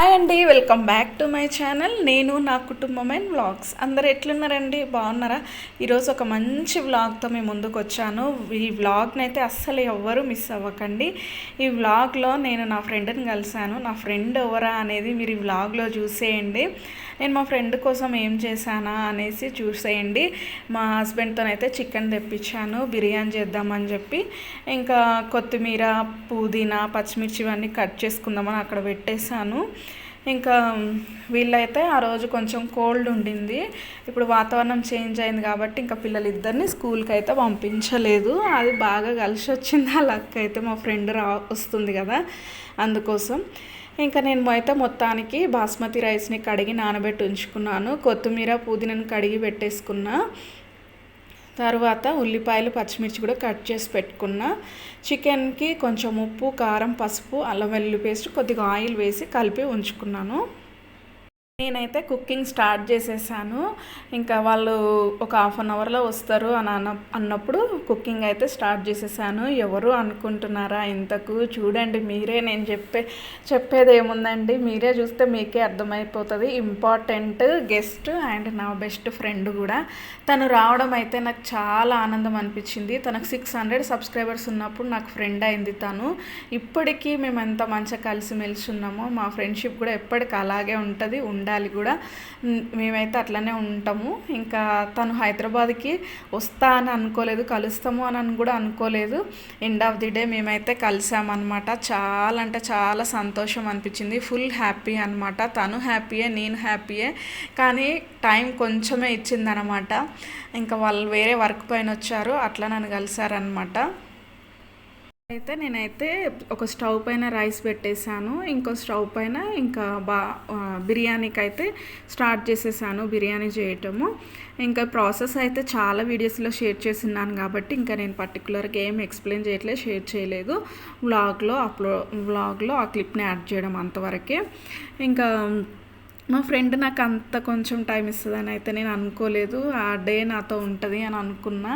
Hi అండి welcome back to my channel. నేను నా కుటుంబం అండ్ వ్లాగ్స్. అందరు ఎట్లున్నారండి? బాగున్నారా? ఈరోజు ఒక మంచి వ్లాగ్తో మేము ముందుకు వచ్చాను. ఈ వ్లాగ్ని అయితే అస్సలు ఎవ్వరూ మిస్ అవ్వకండి. ఈ వ్లాగ్లో నేను నా ఫ్రెండ్ని కలిశాను. నా ఫ్రెండ్ ఎవరా అనేది మీరు ఈ వ్లాగ్లో చూసేయండి. నేను మా ఫ్రెండ్ కోసం ఏం చేశానా అనేసి చూసేయండి. మా హస్బెండ్తోనైతే చికెన్ తెప్పించాను బిర్యానీ చేద్దామని చెప్పి. ఇంకా కొత్తిమీర పుదీనా పచ్చిమిర్చి ఇవన్నీ కట్ చేసుకుందామని అక్కడ పెట్టేశాను. ఇంకా వీళ్ళైతే ఆ రోజు కొంచెం కోల్డ్ ఉండింది. ఇప్పుడు వాతావరణం చేంజ్ అయింది కాబట్టి ఇంకా పిల్లలిద్దరిని స్కూల్కి అయితే పంపించలేదు. అది బాగా కలిసి వచ్చింది. ఆ లక్ అయితే మా ఫ్రెండ్ రా వస్తుంది కదా అందుకోసం. ఇంకా నేను అయితే మొత్తానికి బాస్మతి రైస్ని కడిగి నానబెట్టి ఉంచుకున్నాను. కొత్తిమీర పుదీనాను కడిగి పెట్టేసుకున్నా. తర్వాత ఉల్లిపాయలు పచ్చిమిర్చి కూడా కట్ చేసి పెట్టుకున్న చికెన్కి కొంచెం ఉప్పు కారం పసుపు అల్లం వెల్లుల్లి పేస్ట్ కొద్దిగా ఆయిల్ వేసి కలిపి ఉంచుకున్నాను. నేనైతే కుకింగ్ స్టార్ట్ చేసేసాను. ఇంకా వాళ్ళు ఒక హాఫ్ అన్ అవర్లో వస్తారు అని అన్న అన్నప్పుడు కుకింగ్ అయితే స్టార్ట్ చేసేసాను. ఎవరు అనుకుంటున్నారా ఇంతకు? చూడండి మీరే నేను చెప్పే చెప్పేది ఏముందండి? మీరే చూస్తే మీకే అర్థమైపోతుంది. ఇంపార్టెంట్ గెస్ట్ అండ్ నా బెస్ట్ ఫ్రెండ్ కూడా. తను రావడం అయితే నాకు చాలా ఆనందం అనిపించింది. తనకు సిక్స్ హండ్రెడ్ సబ్స్క్రైబర్స్ ఉన్నప్పుడు నాకు ఫ్రెండ్ అయింది తను. ఇప్పటికీ మేము ఎంత మంచిగా కలిసిమెలిసి ఉన్నామో మా ఫ్రెండ్షిప్ కూడా ఎప్పటికీ అలాగే ఉంటుంది. ఉండ ఉండాలి కూడా. మేమైతే అట్లనే ఉంటాము. ఇంకా తను హైదరాబాద్కి వస్తా అని అనుకోలేదు కలుస్తాము అని అని కూడా అనుకోలేదు. ఎండ్ ఆఫ్ ది డే మేమైతే కలిసామన్నమాట. చాలా అంటే చాలా సంతోషం అనిపించింది. ఫుల్ హ్యాపీ అనమాట తను హ్యాపీయే నేను హ్యాపీయే కానీ టైం కొంచెమే ఇచ్చిందనమాట ఇంకా వాళ్ళు వేరే వర్క్ పైన వచ్చారు. అట్లా నన్ను కలిసారనమాట అయితే నేనైతే ఒక స్టవ్ పైన రైస్ పెట్టేశాను ఇంకో స్టవ్ పైన ఇంకా బా బిర్యానీకి అయితే స్టార్ట్ చేసేసాను బిర్యానీ చేయటము. ఇంకా ప్రాసెస్ అయితే చాలా వీడియోస్లో షేర్ చేస్తున్నాను కాబట్టి ఇంకా నేను పర్టికులర్గా ఏం ఎక్స్ప్లెయిన్ చేయట్లేదు షేర్ చేయలేదు. వ్లాగ్లో అప్లో వ్లాగ్లో ఆ క్లిప్ని యాడ్ చేయడం అంతవరకే. ఇంకా మా ఫ్రెండ్ నాకు అంత కొంచెం టైం ఇస్తుందని అయితే నేను అనుకోలేదు. ఆ డే నాతో ఉంటుంది అని అనుకున్నా.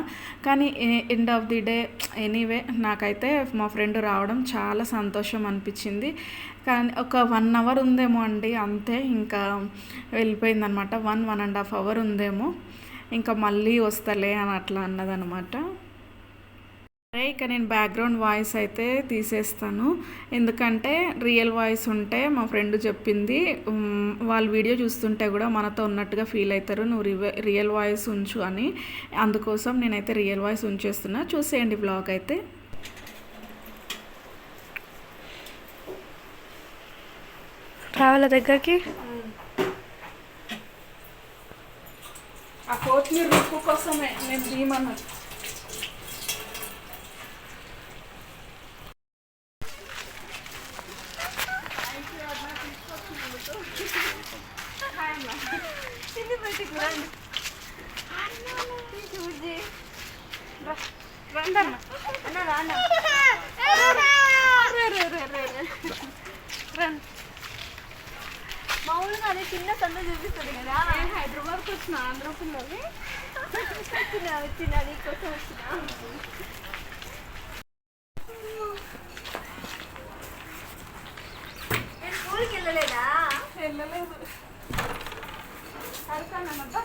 కానీ end of the day anyway నాకైతే మా ఫ్రెండ్ రావడం చాలా సంతోషం అనిపించింది. కానీ ఒక వన్ అవర్ ఉందేమో అండి అంతే ఇంకా వెళ్ళిపోయిందనమాట. One one and half hour ఉందేమో. ఇంకా మళ్ళీ వస్తలే అని అట్లా అన్నదనమాట. ఇక నేను బ్యాక్గ్రౌండ్ వాయిస్ అయితే తీసేస్తాను. ఎందుకంటే రియల్ వాయిస్ ఉంటే మా ఫ్రెండ్ చెప్పింది వాళ్ళ వీడియో చూస్తుంటే కూడా మనతో ఉన్నట్టుగా ఫీల్ అవుతారు నువ్వు రియల్ వాయిస్ ఉంచు అని. అందుకోసం నేనైతే రియల్ వాయిస్ ఉంచేస్తున్నా. చూసేయండి బ్లాగ్ అయితే. రావాల దగ్గరికి? ఆ కొత్తిమీర రుప్పు కోసమే నేను తీయమన్నది మామూలుగా అదే చిన్న సంద చూపిస్తుంది కదా. హైదరాబాద్కి వచ్చిన ఆంధ్ర పిల్లలు వచ్చిన వచ్చిన నీకోసం వచ్చిన. నేను స్కూల్కి వెళ్ళలేదా? వెళ్ళలేదు. అడుగుతానమ్మా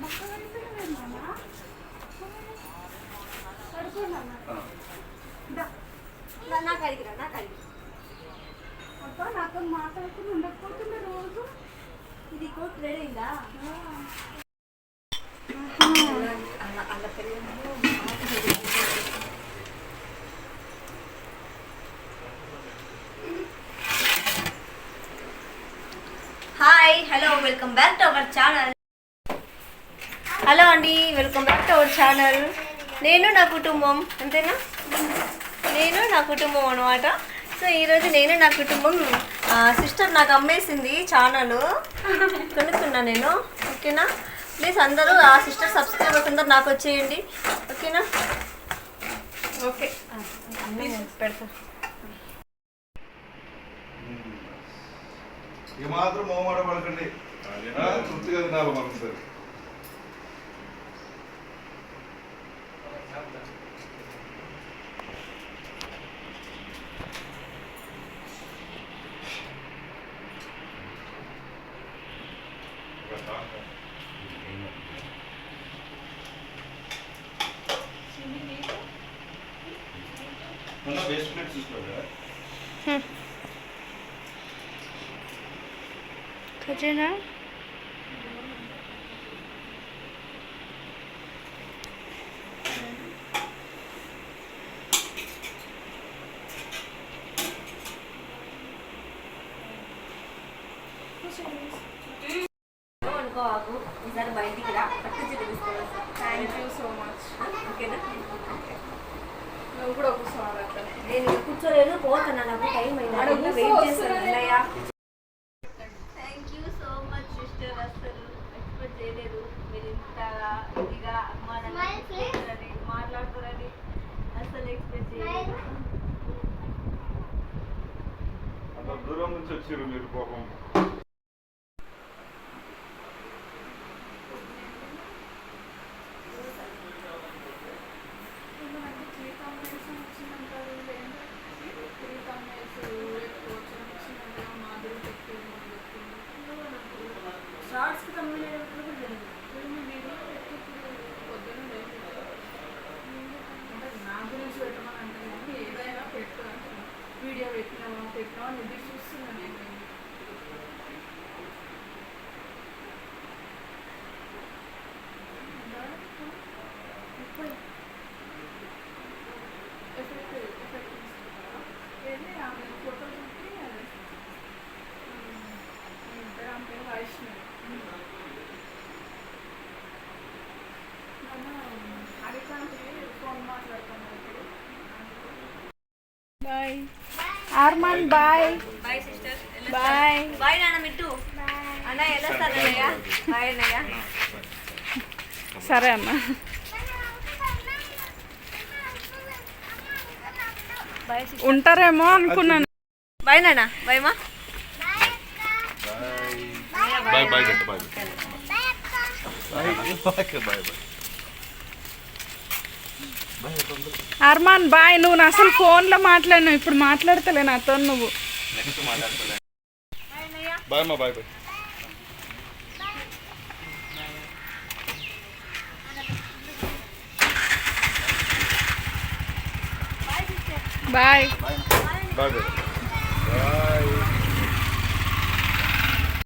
మొక్క వెళ్ళలేదు నాన్న. నా- నాకు అడిగిరా నాకు అడిగి అబ్బా నాతో మాట్లాడుకుని ఉండకపోతుండే రోజు ఇది కోట్ రెడీ అయిందా hi hello welcome back to our channel hello అండి welcome back to our channel నేను నా కుటుంబం అంతేనా? నేను నా కుటుంబం అనమాట సో ఈరోజు నేను నా కుటుంబం సిస్టర్ నాకు అమ్మేసింది ఛానల్ కొనుక్కున్నా నేను ఓకేనా? ప్లీజ్ అందరూ ఆ సిస్టర్ సబ్స్క్రైబర్స్ అందరూ నాకు వచ్చేయండి. ఓకేనా? ఓకే. పెడతా. ఏమాత్రం మోమాట పడకండి. తృప్తిగా తినాలి మనం సరే వేస్ట్ ప్లేట్ చూసుకోవాలి ఖజానా అనుకో ఆకు ఈసారి బయటికి రా. పట్టు తీసుకోవాలి థ్యాంక్ యూ సో మచ్ ఓకేనా? నువ్వు కూడా ఒకసారి అక్కడ. నేను ఇక్కడ కూర్చోలేదు పోతున్నా నాకు టైం అయింది. వెయిట్ చేస్తాను. అన్నయ్య thank you so much sister. అసలు ఎక్స్పెక్ట్ చేయలేదు. మీరు ఇంతగా ఇదిగా అమ్మాలని మాట్లాడుతారని అసలు ఎక్స్పెక్ట్ చేయలేదు. దూరం నుంచి వచ్చారు మీరు పాపం షార్ట్స్కి కమ్యూనిటీ కూడా నా గురించి పెట్టమని అంటే కానీ ఏదైనా పెట్టు అంటున్నా. వీడియో పెట్టినావా పెట్టినావా అని Arman bye bye sister bye bye నాన్న మిట్టు అన్న వెళ్ళొస్తాను అన్నయ్య బాయ్ అన్నయ్య సరే అన్న. బాయ్ ఉంటారేమో అనుకున్నాను. బాయ్ నాన్న బాయ్ మా బాయ్ బాయ్ గట్ట bye bye bye Arman bye నువ్వు అసలు ఫోన్లో మాట్లాడినావు ఇప్పుడు మాట్లాడతలే నాతో నువ్వు. మా bye bye. Bye. Bye bye.